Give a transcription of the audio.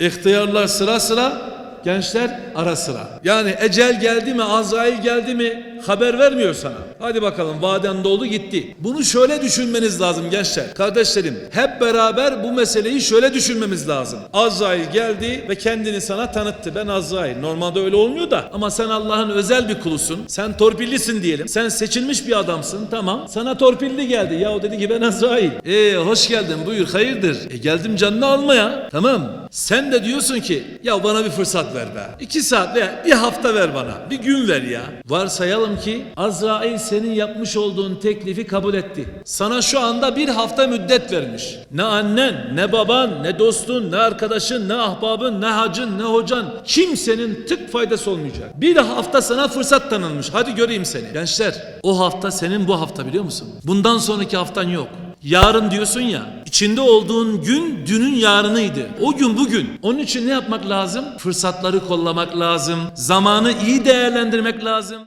İhtiyarlar sıra sıra, gençler ara sıra. Yani ecel geldi mi, Azrail geldi mi haber vermiyor sana. Hadi bakalım vaden doldu gitti. Bunu şöyle düşünmeniz lazım gençler. Kardeşlerim hep beraber bu meseleyi şöyle düşünmemiz lazım. Azrail geldi ve kendini sana tanıttı. Ben Azrail. Normalde öyle olmuyor da ama sen Allah'ın özel bir kulusun. Sen torpillisin diyelim. Sen seçilmiş bir adamsın. Tamam. Sana torpilli geldi. Ya o dedi ki ben Azrail. Ee hoş geldin buyur hayırdır. E geldim canını almaya. Tamam. Sen de diyorsun ki ya bana bir fırsat ver be. İki saat veya bir hafta ver bana. Bir gün ver ya. Varsayalım ki Azrail senin yapmış olduğun teklifi kabul etti. Sana şu anda bir hafta müddet vermiş. Ne annen, ne baban, ne dostun, ne arkadaşın, ne ahbabın, ne hacın, ne hocan kimsenin tık faydası olmayacak. Bir hafta sana fırsat tanınmış. Hadi göreyim seni. Gençler o hafta senin bu hafta biliyor musun? Bundan sonraki haftan yok. Yarın diyorsun ya, içinde olduğun gün dünün yarınıydı. O gün bugün. Onun için ne yapmak lazım? Fırsatları kollamak lazım. Zamanı iyi değerlendirmek lazım.